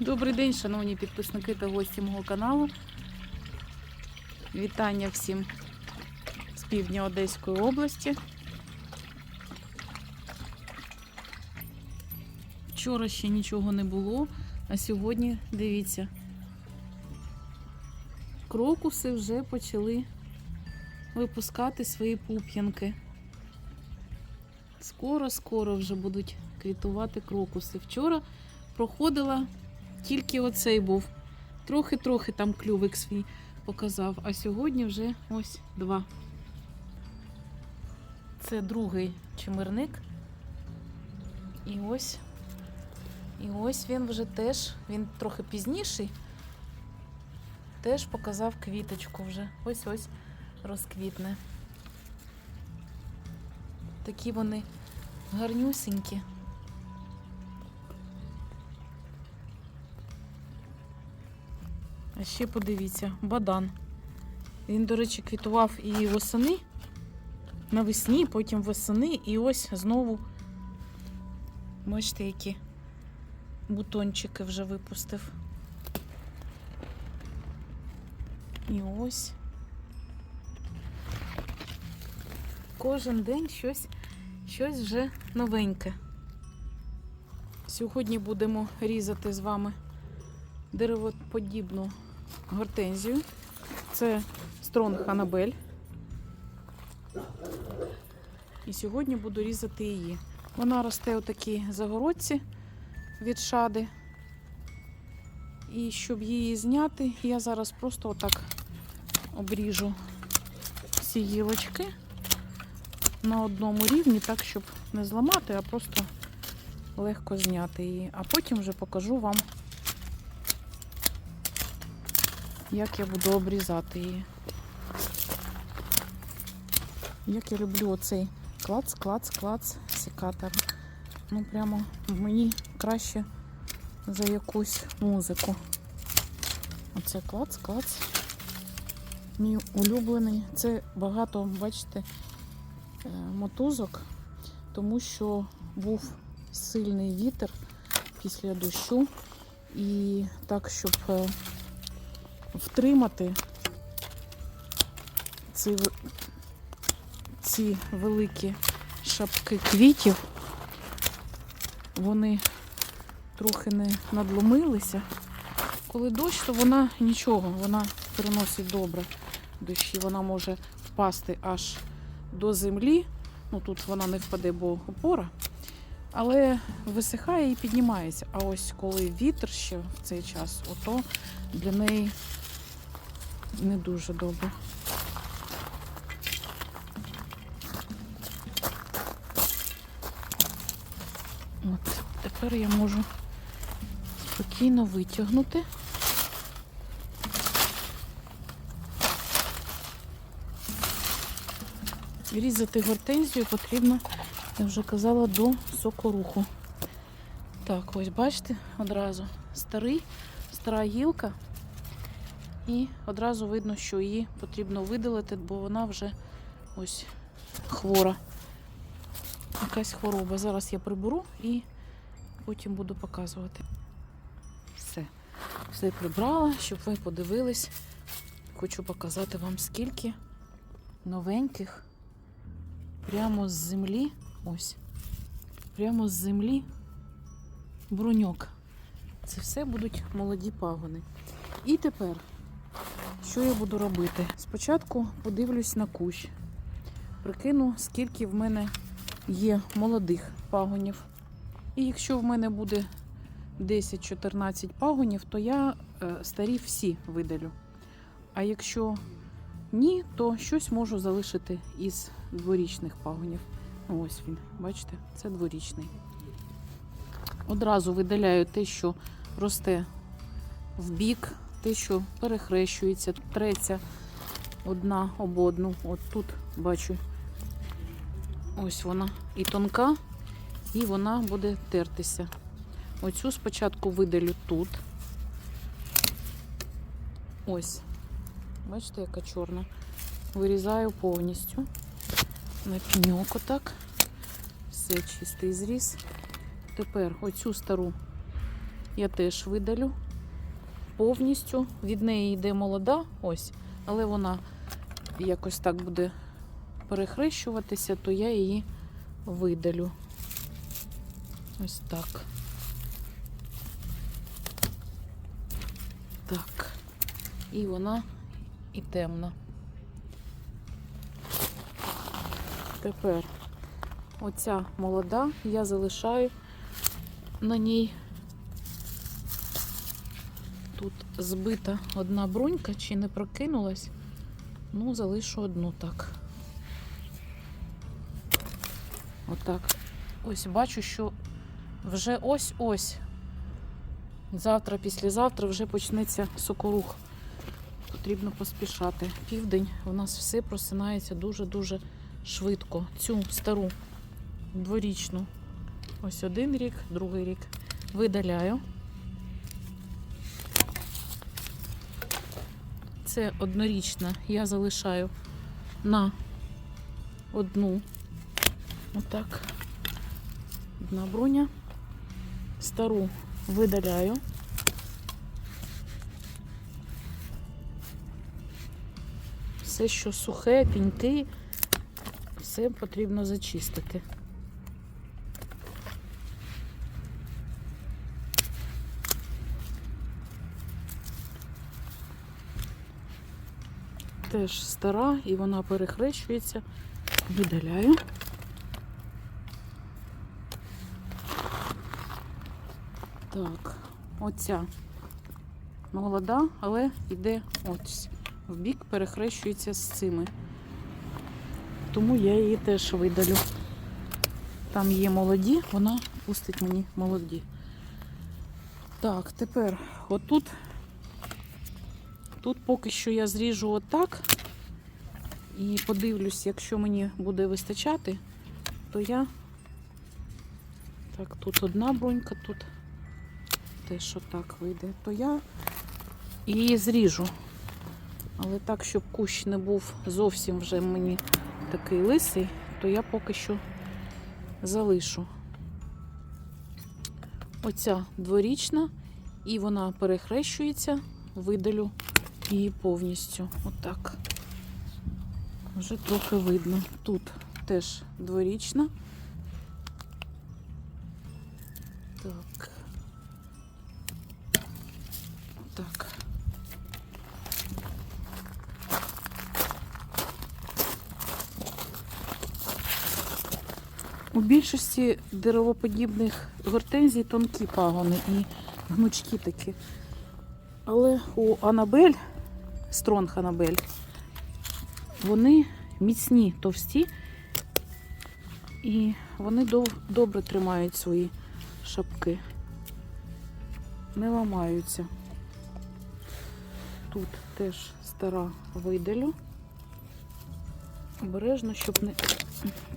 Добрий день, шановні підписники та гості мого каналу. Вітання всім з півдня Одеської області. Вчора ще нічого не було, а сьогодні, дивіться, крокуси вже почали випускати свої пуп'янки. Скоро-скоро вже будуть квітувати крокуси. Вчора проходила тільки оцей був. Трохи-трохи там клювик свій показав, а сьогодні вже ось два. Це другий чимирник. І ось. І ось він вже теж, він трохи пізніший, теж показав квіточку вже. Ось ось розквітне. Такі вони гарнюсенькі. А ще подивіться, бадан. Він, до речі, квітував і восени, навесні, потім восени, і ось знову, бачите, які бутончики вже випустив. І ось. Кожен день щось, щось вже новеньке. Сьогодні будемо різати з вами деревоподібну гортензію. Це Стронг Анабель. І сьогодні буду різати її. Вона росте у такій загородці від шади. І щоб її зняти, я зараз просто отак обріжу всі гілочки на одному рівні, так, щоб не зламати, а просто легко зняти її. А потім вже покажу вам, як я буду обрізати її. Як я люблю оцей клац, клац, клац, секатор. Ну прямо мені краще за якусь музику. Оце клац, клац. Мій улюблений. Це багато, бачите, е, мотузок, тому що був сильний вітер після дощу. І так, щоб е, втримати ці, ці великі шапки квітів, вони трохи не надломилися. Коли дощ, то вона нічого, вона переносить добре дощі. Вона може впасти аж до землі. Ну тут вона не впаде, бо опора. Але висихає і піднімається. А ось коли вітер ще в цей час, ото для неї не дуже добре. От, тепер я можу спокійно витягнути. Різати гортензію потрібно, я вже казала, до сокоруху. Так, ось бачите, одразу старий, стара гілка. І одразу видно, що її потрібно видалити, бо вона вже ось хвора. Якась хвороба. Зараз я приберу і потім буду показувати. Все. Все прибрала, щоб ви подивились. Хочу показати вам скільки новеньких прямо з землі. Ось. Прямо з землі бруньок. Це все будуть молоді пагони. І тепер, що я буду робити? Спочатку подивлюсь на кущ. Прикину, скільки в мене є молодих пагонів. І якщо в мене буде 10-14 пагонів, то я е, старі всі видалю. А якщо ні, то щось можу залишити із дворічних пагонів. Ось він, бачите, це дворічний. Одразу видаляю те, що росте в бік, те, що перехрещується, треться одна об одну. От тут бачу, ось вона і тонка, і вона буде тертися. Оцю спочатку видалю тут. Ось. Бачите, яка чорна. Вирізаю повністю. На пеньок отак. Все чистий зріз. Тепер оцю стару я теж видалю повністю. Від неї йде молода, ось, але вона якось так буде перехрещуватися, то я її видалю. Ось так. Так. І вона і темна. Тепер оця молода я залишаю на ній. Тут збита одна брунька, чи не прокинулась. Ну, залишу одну так. Отак. Ось бачу, що вже ось-ось. Завтра, післязавтра вже почнеться сокорух. Потрібно поспішати. Південь у нас все просинається дуже-дуже швидко. Цю стару дворічну. Ось один рік, другий рік. Видаляю. Це однорічна. Я залишаю на одну. Отак. Одна броня. Стару видаляю. Все, що сухе, піньки, все потрібно зачистити. Теж стара і вона перехрещується. Видаляю. Так, оця молода, але йде ось в бік, перехрещується з цими. Тому я її теж видалю. Там є молоді, вона пустить мені молоді. Так, тепер отут, тут поки що я зріжу отак і подивлюсь, якщо мені буде вистачати, то я так, тут одна бронька, тут теж отак вийде, то я її зріжу. Але так, щоб кущ не був зовсім вже мені такий лисий, то я поки що залишу. Оця дворічна, і вона перехрещується, видалю її повністю. Отак. Вже трохи видно. Тут теж дворічна. Так. Так. У більшості деревоподібних гортензій тонкі пагони і гнучкі такі. Але у Анабель, Стронг Анабель, вони міцні, товсті, і вони дов- добре тримають свої шапки. Не ламаються. Тут теж стара видалю. Обережно, щоб не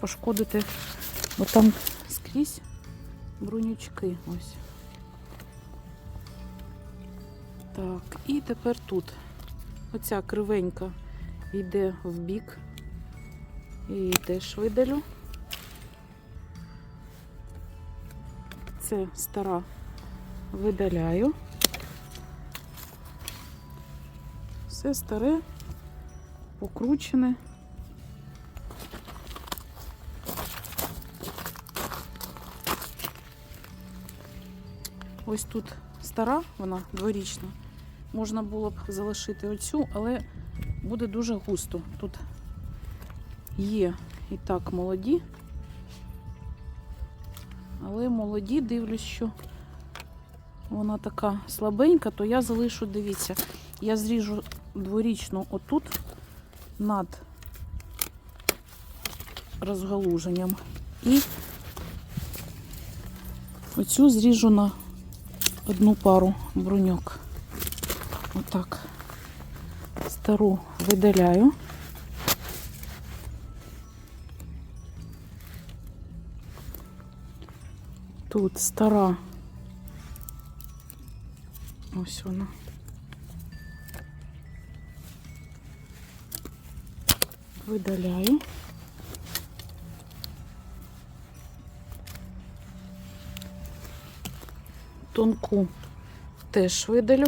пошкодити, бо там скрізь брунючки ось. Так, і тепер тут. Оця кривенька йде в бік. Її теж видалю. Це стара видаляю. Все старе, покручене. Ось тут стара, вона дворічна. Можна було б залишити оцю, але буде дуже густо. Тут є і так молоді. Але молоді, дивлюсь, що вона така слабенька, то я залишу, дивіться, я зріжу дворічну отут над розгалуженням. І оцю зріжу на одну пару бруньок. Отак. Стару видаляю. Тут стара. Ось вона. Видаляю. Тонку теж видалю.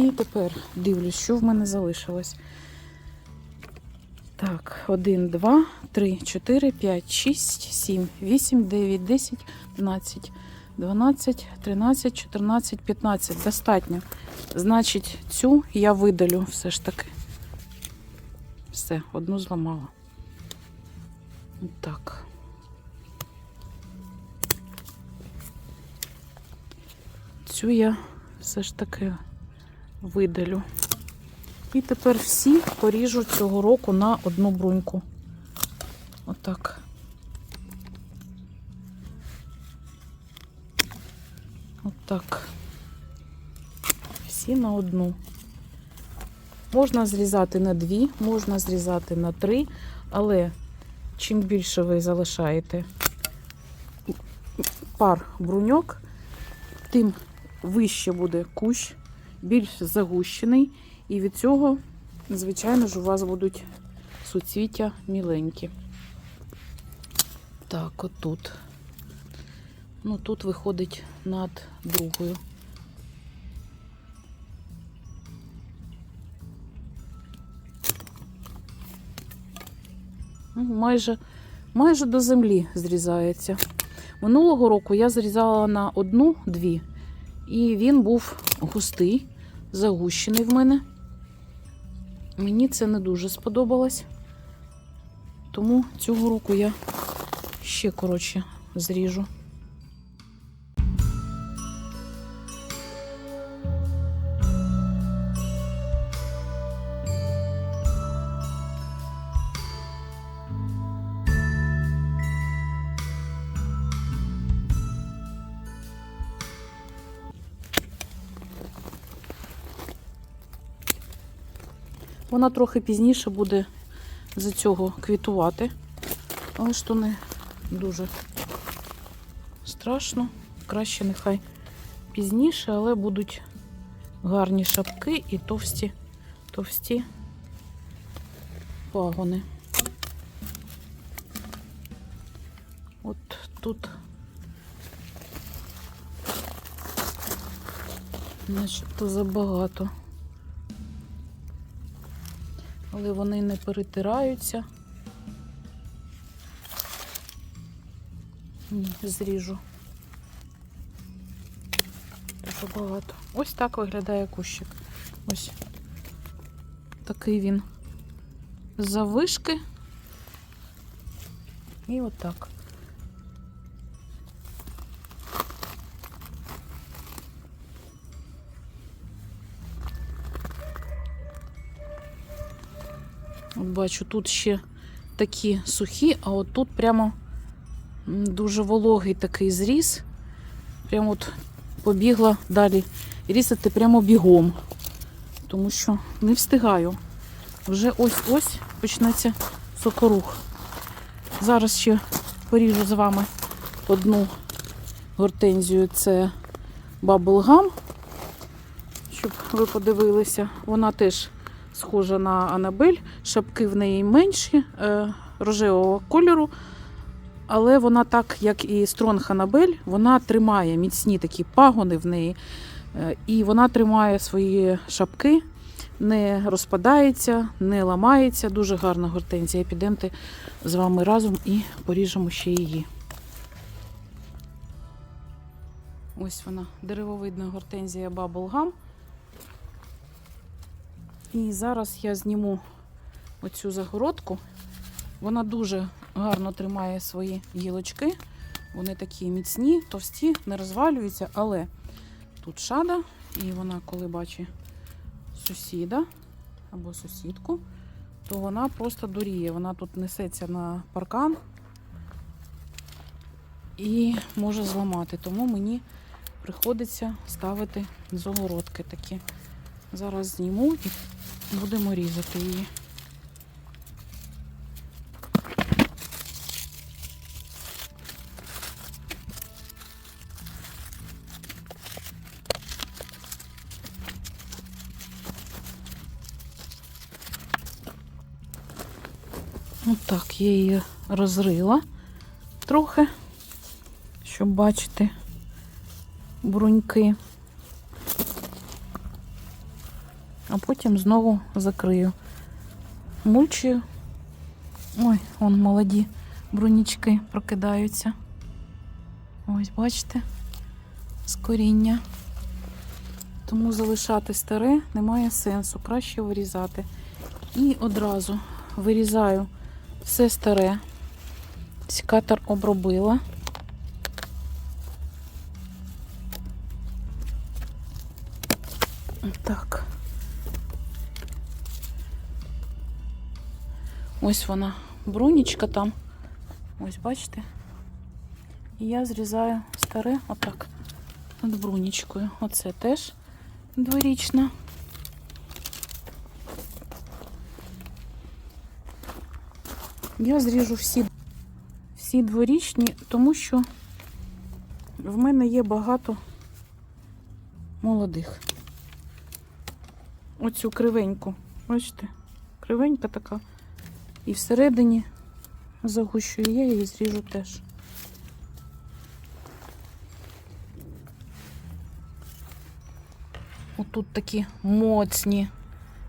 І тепер дивлюсь, що в мене залишилось. Так, 1, 2, 3, 4, 5, 6, 7, 8, 9, 10, 11, 12, 13, 14, 15. Достатньо. Значить, цю я видалю все ж таки. Все, одну зламала. Так. Цю я все ж таки видалю. І тепер всі поріжу цього року на одну бруньку. Отак. Отак. Всі на одну. Можна зрізати на дві, можна зрізати на три, але чим більше ви залишаєте пар бруньок, тим вище буде кущ, більш загущений. І від цього, звичайно ж, у вас будуть суцвіття міленькі. Так, отут. Ну, тут виходить над другою. Ну, Майже, майже до землі зрізається. Минулого року я зрізала на одну-дві, і він був густий, загущений в мене. Мені це не дуже сподобалось. Тому цього руку я ще коротше зріжу. Вона трохи пізніше буде за цього квітувати, але ж то не дуже страшно. Краще нехай пізніше, але будуть гарні шапки і товсті, товсті пагони. От тут начебто забагато. Але вони не перетираються. Ні, зріжу. Дуже багато. Ось так виглядає кущик. Ось такий він завишки. І отак. Бачу, тут ще такі сухі, а от тут прямо дуже вологий такий зріз. Прямо от побігла далі різати прямо бігом, тому що не встигаю. Вже ось-ось почнеться сокорух. Зараз ще поріжу з вами одну гортензію, це Bubblegum, щоб ви подивилися. Вона теж схожа на Анабель. Шапки в неї менші, е, рожевого кольору. Але вона, так як і Стронг Анабель, вона тримає міцні такі пагони в неї. е, І вона тримає свої шапки, не розпадається, не ламається. Дуже гарна гортензія. Підемте з вами разом і поріжемо ще її. Ось вона, деревовидна гортензія Bubblegum. І зараз я зніму оцю загородку. Вона дуже гарно тримає свої гілочки. Вони такі міцні, товсті, не розвалюються, але тут шада, і вона, коли бачить сусіда або сусідку, то вона просто дуріє. Вона тут несеться на паркан і може зламати. Тому мені приходиться ставити загородки такі. Зараз зніму і будемо різати її. Отак, я її розрила трохи, щоб бачити бруньки. А потім знову закрию. Мульчую. Ой, вон молоді брунічки прокидаються. Ось, бачите, з коріння. Тому залишати старе немає сенсу, краще вирізати. І одразу вирізаю все старе. Секатор обробила. Ось вона, брунічка там. Ось, бачите? І я зрізаю старе отак над брунічкою. Оце теж дворічна. Я зріжу всі, всі дворічні, тому що в мене є багато молодих. Оцю кривеньку. Бачите? Кривенька така. І всередині загущую я її зріжу теж. Отут такі моцні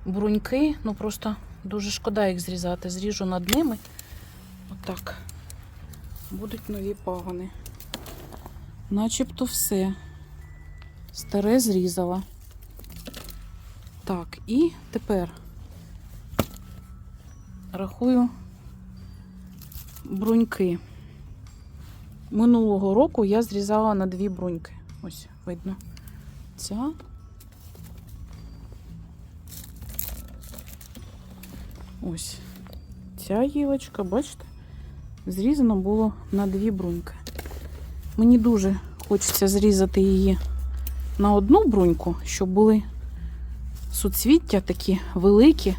бруньки, ну просто дуже шкода їх зрізати. Зріжу над ними. Отак. Будуть нові пагони. Начебто все. Старе зрізала. Так, і тепер рахую бруньки. Минулого року я зрізала на дві бруньки. Ось, видно. Ця. Ось. Ця гілочка, бачите, зрізано було на дві бруньки. Мені дуже хочеться зрізати її на одну бруньку, щоб були суцвіття такі великі.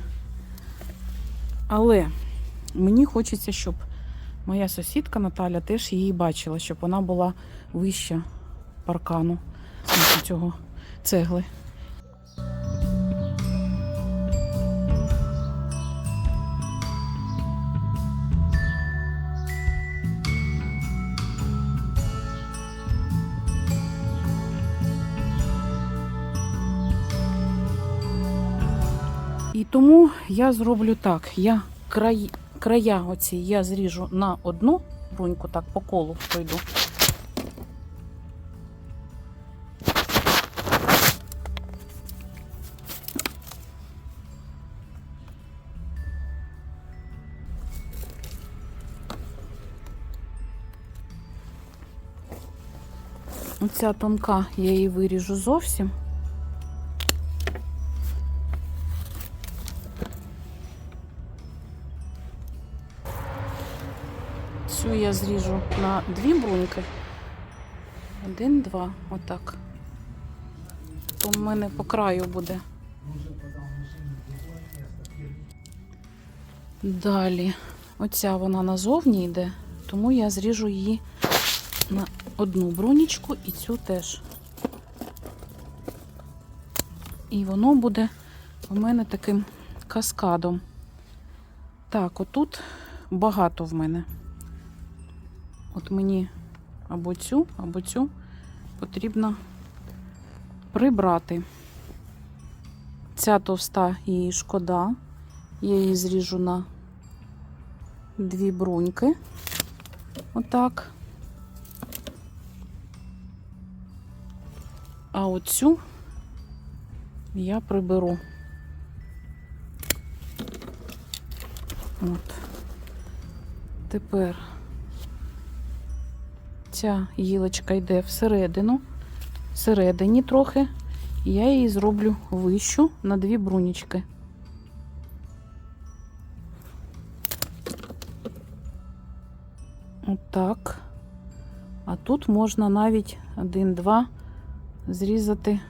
Але мені хочеться, щоб моя сусідка Наталя теж її бачила, щоб вона була вища паркану ну, цього цегли. Тому я зроблю так. Я край, края оці я зріжу на одну бруньку, так по колу пройду. Оця тонка я її виріжу зовсім. Цю я зріжу на дві бруньки. Один, два, отак. То в мене по краю буде. Далі. Оця вона назовні йде, тому я зріжу її на одну брунічку і цю теж. І воно буде у мене таким каскадом. Так, отут багато в мене. От мені або цю, або цю потрібно прибрати. Ця товста її шкода. Я її зріжу на дві бруньки. Отак. А оцю я приберу. От. Тепер ця гілочка йде всередину, всередині трохи, і я її зроблю вищу на дві брунічки. Отак. А тут можна навіть один-два зрізати.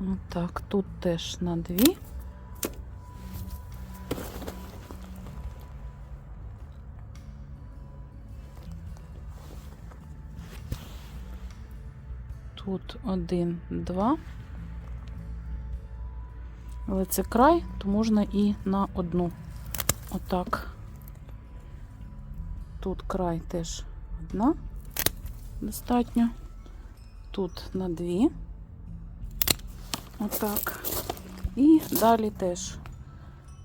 Отак, тут теж на дві. Тут один, два. Але це край, то можна і на одну. Отак. Тут край теж одна. Достатньо. Тут на дві. Отак. І далі теж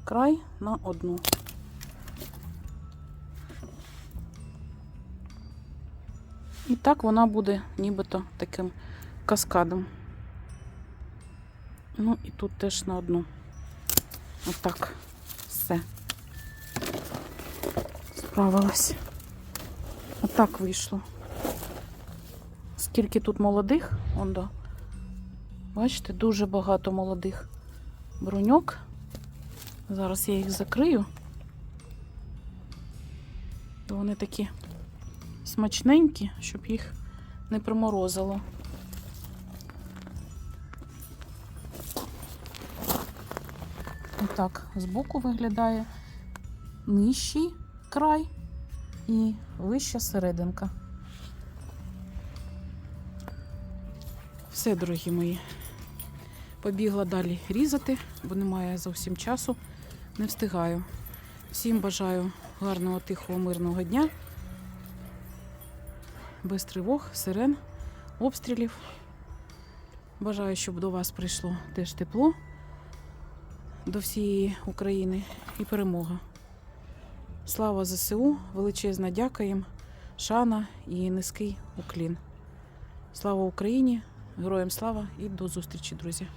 край на одну. Так вона буде нібито таким каскадом. Ну і тут теж на одну. Отак. Все. Справилась. Отак вийшло. Скільки тут молодих, он до. Бачите, дуже багато молодих бруньок. Зараз я їх закрию. Вони такі смачненькі, щоб їх не приморозило. Отак збоку виглядає нижчий край і вища серединка. Все, дорогі мої. Побігла далі різати, бо немає зовсім часу. Не встигаю. Всім бажаю гарного, тихого, мирного дня. Без тривог, сирен, обстрілів. Бажаю, щоб до вас прийшло теж тепло до всієї України і перемога. Слава ЗСУ, величезна дяка їм, шана і низький уклін. Слава Україні! Героям слава і до зустрічі, друзі!